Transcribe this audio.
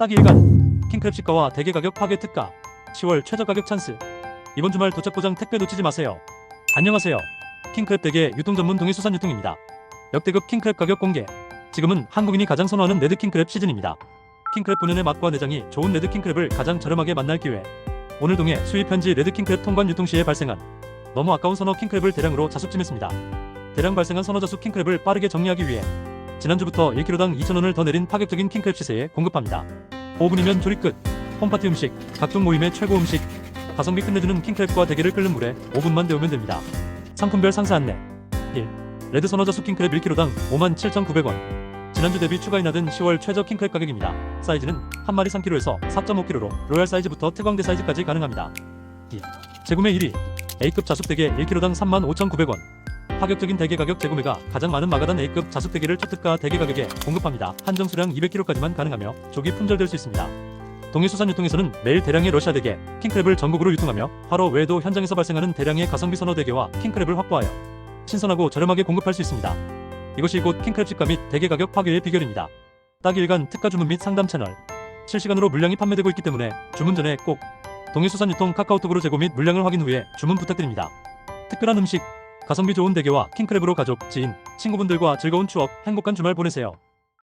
딱 일간 킹크랩 시가와 대게 가격 파괴 특가 10월 최저 가격 찬스 이번 주말 도착 보장 택배 놓치지 마세요. 안녕하세요. 킹크랩 대게 유통 전문 동해 수산 유통입니다. 역대급 킹크랩 가격 공개 지금은 한국인이 가장 선호하는 레드 킹크랩 시즌입니다. 킹크랩 본연의 맛과 내장이 좋은 레드 킹크랩을 가장 저렴하게 만날 기회 오늘 동해 수입 현지 레드 킹크랩 통관 유통 시에 발생한 너무 아까운 선호 킹크랩을 대량으로 자숙찜했습니다. 대량 발생한 선호 자숙 킹크랩을 빠르게 정리하기 위해 지난주부터 1kg당 2,000원을 더 내린 파격적인 킹크랩 시세에 공급합니다. 5분이면 조리 끝. 홈파티 음식, 각종 모임의 최고 음식. 가성비 끝내주는 킹크랩과 대게를 끓는 물에 5분만 데우면 됩니다. 상품별 상세 안내. 1. 레드 선어저수 킹크랩 1kg당 57,900원. 지난주 대비 추가 인하된 10월 최저 킹크랩 가격입니다. 사이즈는 한 마리 3kg에서 4.5kg로 로얄 사이즈부터 특광대 사이즈까지 가능합니다. 2. 재구매 1위. A급 자숙 대게 1kg당 35,900원. 파격적인 대게 가격 재구매가 가장 많은 마가단 A급 자숙 대게를 초특가 대게 가격에 공급합니다. 한정 수량 200kg까지만 가능하며 조기 품절될 수 있습니다. 동해수산유통에서는 매일 대량의 러시아 대게, 킹크랩을 전국으로 유통하며 화로 외에도 현장에서 발생하는 대량의 가성비 선호 대게와 킹크랩을 확보하여 신선하고 저렴하게 공급할 수 있습니다. 이것이 곧 킹크랩 집가 및 대게 가격 파괴의 비결입니다. 딱 일간 특가 주문 및 상담 채널 실시간으로 물량이 판매되고 있기 때문에 주문 전에 꼭 동해수산유통 카카오톡으로 재고 및 물량을 확인 후에 주문 부탁드립니다. 특별한 음식, 가성비 좋은 대게와 킹크랩으로 가족, 지인, 친구분들과 즐거운 추억, 행복한 주말 보내세요.